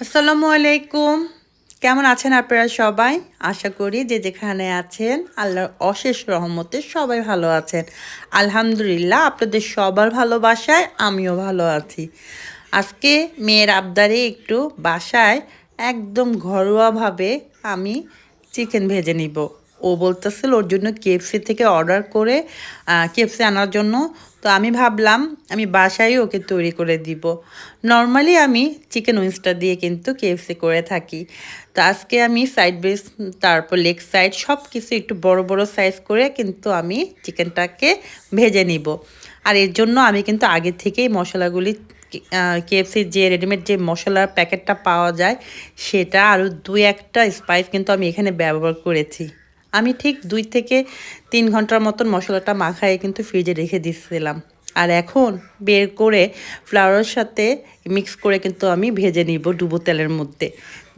আসসালামু আলাইকুম। কেমন আছেন আপনারা সবাই? আশা করি যে যেখানে আছেন, আল্লাহর অশেষ রহমতে সবাই ভালো আছেন। আলহামদুলিল্লাহ, আপনাদের সবার ভালোবাসায় আমিও ভালো আছি। আজকে মেয়ের আবদারে একটু বাসায় একদম ঘরোয়াভাবে আমি চিকেন ভেজে নিব। ও বলতেছিল ওর জন্য কেএফসি থেকে অর্ডার করে কেএফসি আনার জন্য তো আমি ভাবলাম আমি বাসায় ওকে তৈরি করে দিব। নর্মালি আমি চিকেন উইংসটা দিয়ে কিন্তু কেএফসি করে থাকি। তো আজকে আমি সাইড বেস তারপর লেগ সাইড সব কিছু একটু বড় বড় সাইজ করে কিন্তু আমি চিকেনটাকে ভেজে নিব। আর এর জন্য আমি কিন্তু আগে থেকেই মশলাগুলি কেএফসির যে রেডিমেড যে মশলার প্যাকেটটা পাওয়া যায়, সেটা আরও দুই একটা স্পাইস কিন্তু আমি এখানে ব্যবহার করেছি। আমি ঠিক দুই থেকে তিন ঘণ্টার মতন মশলাটা মাখায় কিন্তু ফ্রিজে রেখে দিচ্ছিলাম আর এখন বের করে ফ্লাওয়ারের সাথে মিক্স করে কিন্তু আমি ভেজে নিব ডুবো তেলের মধ্যে।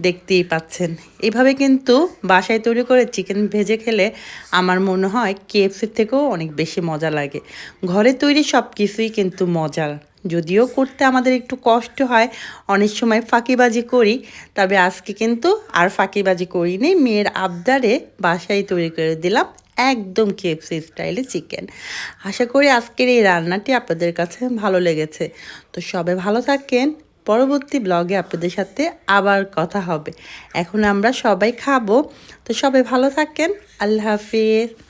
দেখতেই পাচ্ছেন। এভাবে কিন্তু বাসায় তৈরি করে চিকেন ভেজে খেলে আমার মনে হয় কেএফসির থেকেও অনেক বেশি মজা লাগে। ঘরে তৈরি সব কিছুই কিন্তু মজার। যদিও করতে আমাদের একটু কষ্ট হয়, অনেক সময় ফাঁকিবাজি করি, তবে আজকে কিন্তু আর ফাঁকিবাজি করিনি, মেয়ের আবদারে বাসায় তৈরি করে দিলাম একদম কেএফসি স্টাইলে চিকেন আশা করি আজকের এই রান্নাটি আপনাদের কাছে ভালো লেগেছে। তো সবাই ভালো থাকেন, পরবর্তী ব্লগে আপনাদের সাথে আবার কথা হবে। এখন আমরা সবাই খাব, তো সবাই ভালো থাকেন, আল্লাহ হাফিজ।